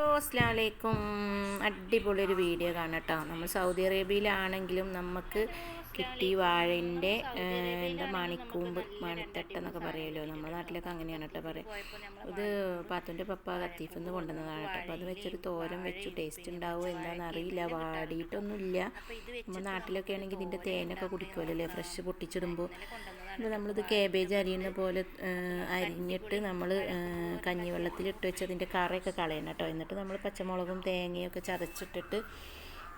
അസ്സാം വലൈക്കും അടിപൊളി ഒരു വീഡിയോ കാണാം കേട്ടോ. നമ്മൾ സൗദി അറേബ്യയിലാണെങ്കിലും നമുക്ക് കിട്ടി വാഴന്റെ എന്താ മണിക്കൂമ്പ് മണിത്തട്ടെന്നൊക്കെ പറയുമല്ലോ നമ്മുടെ നാട്ടിലൊക്കെ അങ്ങനെയാണ് കേട്ടോ പറയുക ഇത് പാത്തുന്റെ പപ്പ കത്തീഫിന്ന് കൊണ്ടുവന്നതാണ് കേട്ടോ. അപ്പോൾ അത് വെച്ചൊരു തോരൻ വെച്ചു. ടേസ്റ്റ് ഉണ്ടാവുമോ എന്താണെന്ന് അറിയില്ല. വാടിയിട്ടൊന്നുമില്ല. നമ്മുടെ നാട്ടിലൊക്കെ ആണെങ്കിൽ ഇതിന്റെ തേനൊക്കെ കുടിക്കുമല്ലോ അല്ലേ? ഫ്രഷ് പൊട്ടിച്ചിടുമ്പോൾ. അപ്പോൾ നമ്മളിത് കേബേജ് അരിയുന്ന പോലെ അരിഞ്ഞിട്ട് നമ്മൾ കഞ്ഞിവെള്ളത്തിലിട്ട് വെച്ച് അതിന്റെ കറയൊക്കെ കളയണം കേട്ടോ. എന്നിട്ട് നമ്മൾ പച്ചമുളകും തേങ്ങയൊക്കെ ചതച്ചിട്ടിട്ട്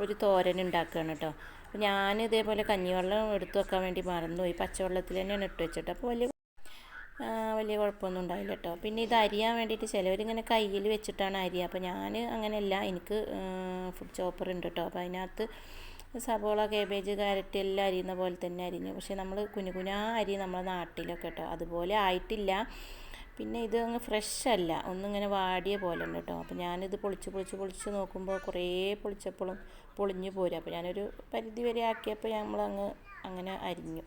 ഒരു തോരൻ ഉണ്ടാക്കുകയാണ് കേട്ടോ. അപ്പോൾ ഞാൻ ഇതേപോലെ കഞ്ഞിവെള്ളം എടുത്തു വെക്കാൻ വേണ്ടി മറന്നുപോയി. പച്ചവെള്ളത്തിൽ തന്നെയാണ് ഇട്ട് വെച്ചിട്ട് അപ്പോൾ വലിയ വലിയ കുഴപ്പമൊന്നും ഉണ്ടായില്ല കേട്ടോ. പിന്നെ ഇത് അരിയാൻ വേണ്ടിയിട്ട് ചിലവരിങ്ങനെ കയ്യിൽ വെച്ചിട്ടാണ് അരിയുക അപ്പോൾ ഞാൻ അങ്ങനെയല്ല എനിക്ക് ഫുഡ് ചോപ്പർ ഉണ്ട് കേട്ടോ. അപ്പോൾ അതിനകത്ത് സബോള കേബേജ് ക്യാരറ്റ് എല്ലാം അരിയുന്ന പോലെ തന്നെ അരിഞ്ഞു. പക്ഷേ നമ്മൾ കുഞ്ഞു കുഞ്ഞാ അരി നമ്മളെ നാട്ടിലൊക്കെ കേട്ടോ. അതുപോലെ ആയിട്ടില്ല. പിന്നെ ഇത് അങ്ങ് ഫ്രഷ് അല്ല. ഒന്നിങ്ങനെ വാടിയ പോലെ ഉണ്ട് കേട്ടോ. അപ്പോൾ ഞാനിത് പൊളിച്ച് പൊളിച്ച് പൊളിച്ച് നോക്കുമ്പോൾ കുറേ പൊളിച്ചപ്പോഴും പൊളിഞ്ഞു പോരും. അപ്പോൾ ഞാനൊരു പരിധി വരെ ആക്കിയപ്പോൾ നമ്മളങ്ങ് അങ്ങനെ അരിഞ്ഞു.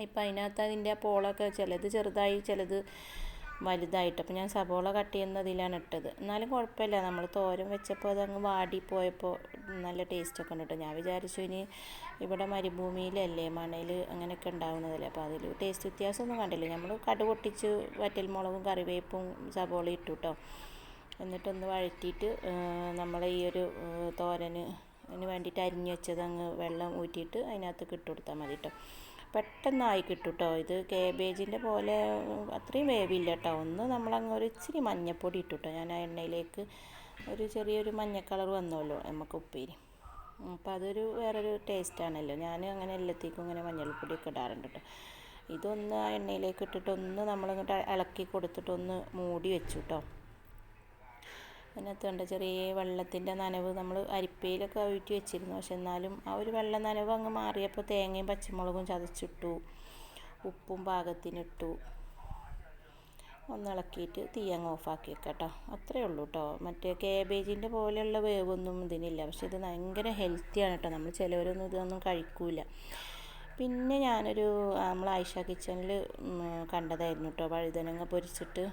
ഇപ്പം അതിനകത്ത് അതിന്റെ പോളൊക്കെ ചിലത് ചെറുതായി ചിലത് വലുതായിട്ട്. അപ്പോൾ ഞാൻ സബോള കട്ട് ചെയ്യുന്നതിലാണ് ഇട്ടത്. എന്നാലും കുഴപ്പമില്ല. നമ്മൾ തോരൻ വെച്ചപ്പോൾ അതങ്ങ് വാടിപ്പോയപ്പോൾ നല്ല ടേസ്റ്റൊക്കെ ഉണ്ട് കേട്ടോ ഞാൻ വിചാരിച്ചു ഇനി ഇവിടെ മരുഭൂമിയിലല്ലേ മണയിൽ അങ്ങനെയൊക്കെ ഉണ്ടാവുന്നതല്ലേ. അപ്പോൾ അതിൽ ടേസ്റ്റ് വ്യത്യാസമൊന്നും കണ്ടില്ല. നമ്മൾ കടു പൊട്ടിച്ച് വറ്റൽമുളകും കറിവേപ്പും സബോള ഇട്ടു കേട്ടോ എന്നിട്ടൊന്ന് വഴറ്റിയിട്ട് നമ്മൾ ഈ ഒരു തോരന് അതിന് വേണ്ടിയിട്ട് അരിഞ്ഞ് വെച്ചത് അങ്ങ് വെള്ളം ഊറ്റിയിട്ട് അതിനകത്ത് ഇട്ട് കൊടുത്താൽ മതി കേട്ടോ പെട്ടെന്നായി കിട്ടും കേട്ടോ ഇത് കേബേജിന്റെ പോലെ അത്രയും വേവില്ല കേട്ടോ ഒന്ന് നമ്മളങ്ങ് ഒരു ഇച്ചിരി മഞ്ഞപ്പൊടി ഇട്ടു കേട്ടോ ഞാൻ ആ എണ്ണയിലേക്ക് ഒരു ചെറിയൊരു മഞ്ഞ കളർ വന്നല്ലോ നമുക്ക് ഉപ്പേരി. അപ്പോൾ അതൊരു വേറൊരു ടേസ്റ്റാണല്ലോ ഞാൻ അങ്ങനെ എല്ലാത്തേക്കും ഇങ്ങനെ മഞ്ഞൾപ്പൊടിയൊക്കെ ഇടാറുണ്ട് കേട്ടോ ഇതൊന്ന് ആ എണ്ണയിലേക്ക് ഇട്ടിട്ടൊന്ന് നമ്മളിങ്ങോട്ട് ഇളക്കി കൊടുത്തിട്ടൊന്ന് മൂടി വെച്ചു കേട്ടോ അതിനകത്ത് കണ്ട ചെറിയ വെള്ളത്തിന്റെ നനവ് നമ്മൾ അരിപ്പയിലൊക്കെ ഊറ്റി വെച്ചിരുന്നു. പക്ഷെ എന്നാലും ആ ഒരു വെള്ള നനവ് അങ്ങ് മാറിയപ്പോൾ തേങ്ങയും പച്ചമുളകും ചതച്ചിട്ടു. ഉപ്പും പാകത്തിനിട്ടു ഒന്നിളക്കിയിട്ട് തീ അങ്ങ് ഓഫാക്കി വെക്കാം കേട്ടോ. അത്രയേ ഉള്ളൂ കേട്ടോ. മറ്റേ കേബേജിന്റെ പോലെയുള്ള വേവൊന്നും ഇതിനില്ല. പക്ഷെ ഇത് ഭയങ്കര ഹെൽത്തിയാണ് കേട്ടോ. നമ്മൾ ചിലവരൊന്നും ഇതൊന്നും കഴിക്കൂല. പിന്നെ ഞാനൊരു നമ്മൾ ആയിഷ കിച്ചണിൽ കണ്ടതായിരുന്നു കേട്ടോ വഴുതനങ്ങ പൊരിച്ചിട്ട്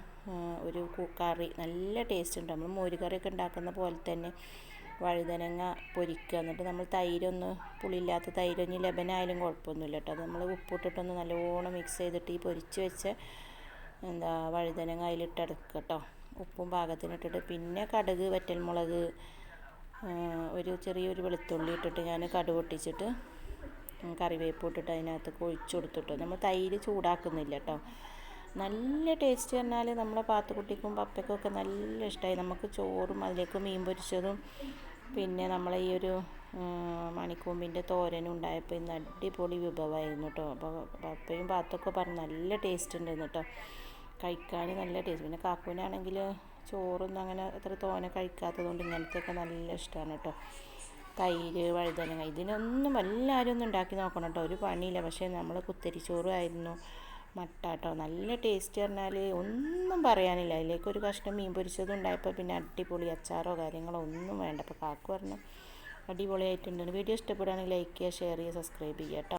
ഒരു കറി നല്ല ടേസ്റ്റ് ഉണ്ട്. നമ്മൾ മോര് കറിയൊക്കെ ഉണ്ടാക്കുന്ന പോലെ തന്നെ വഴുതനങ്ങ പൊരിക്കുക എന്നിട്ട് നമ്മൾ തൈരൊന്ന് പുളിയില്ലാത്ത തൈരൊന്ന് ലബനായാലും കുഴപ്പമൊന്നുമില്ല കേട്ടോ അത് നമ്മൾ ഉപ്പിട്ടിട്ടൊന്ന് നല്ലോണം മിക്സ് ചെയ്തിട്ട് ഈ പൊരിച്ച് വെച്ച എന്താ വഴുതനങ്ങ അതിലിട്ടെടുക്കുക കേട്ടോ ഉപ്പും പാകത്തിനിട്ടിട്ട് പിന്നെ കടുക് വറ്റൽമുളക് ഒരു ചെറിയൊരു വെളുത്തുള്ളി ഇട്ടിട്ട് ഞാൻ കടുക് പൊട്ടിച്ചിട്ട് കറിവേപ്പ് ഇട്ടിട്ട് അതിനകത്ത് ഒഴിച്ചു കൊടുത്തിട്ട്. നമ്മൾ തൈര് ചൂടാക്കുന്നില്ല കേട്ടോ. നല്ല ടേസ്റ്റ് പറഞ്ഞാൽ നമ്മളെ പാത്തുക്കുട്ടിക്കും പപ്പയ്ക്കും ഒക്കെ നല്ല ഇഷ്ടമായി നമുക്ക് ചോറും അതിലേക്ക് മീൻ പൊരിച്ചതും പിന്നെ നമ്മളെ ഈ ഒരു മണിക്കൂമ്പിന്റെ തോരനും ഉണ്ടായപ്പോൾ ഇന്ന് അടിപൊളി വിഭവമായിരുന്നു കേട്ടോ. അപ്പോൾ പപ്പയും പാത്തൊക്കെ പറഞ്ഞു നല്ല ടേസ്റ്റ് ഉണ്ടെന്ന് കേട്ടോ. കഴിക്കാൻ നല്ല ടേസ്റ്റ് പിന്നെ കാക്കൂനാണെങ്കിൽ ചോറൊന്നും അങ്ങനെ അത്ര തോനെ കഴിക്കാത്തതുകൊണ്ട് ഇങ്ങനത്തെയൊക്കെ നല്ല ഇഷ്ടമാണ് കേട്ടോ. തൈര് വഴുതനങ്ങ ഇതിനൊന്നും എല്ലാവരും ഒന്ന് ഉണ്ടാക്കി നോക്കണം കേട്ടോ ഒരു പണിയില്ല. പക്ഷേ നമ്മൾ കുത്തരിച്ചോറായിരുന്നു മട്ട കേട്ടോ നല്ല ടേസ്റ്റ് പറഞ്ഞാൽ ഒന്നും പറയാനില്ല. അതിലേക്ക് ഒരു കഷ്ണം മീൻ പൊരിച്ചതും ഉണ്ടായപ്പോൾ പിന്നെ അടിപൊളി അച്ചാറോ കാര്യങ്ങളോ ഒന്നും വേണ്ട. അപ്പോൾ കാക്കു പറഞ്ഞു അടിപൊളിയായിട്ടുണ്ട്. വീഡിയോ ഇഷ്ടപ്പെടുകയാണെങ്കിൽ ലൈക്ക് ചെയ്യുക ഷെയർ ചെയ്യുക സബ്സ്ക്രൈബ് ചെയ്യുക കേട്ടോ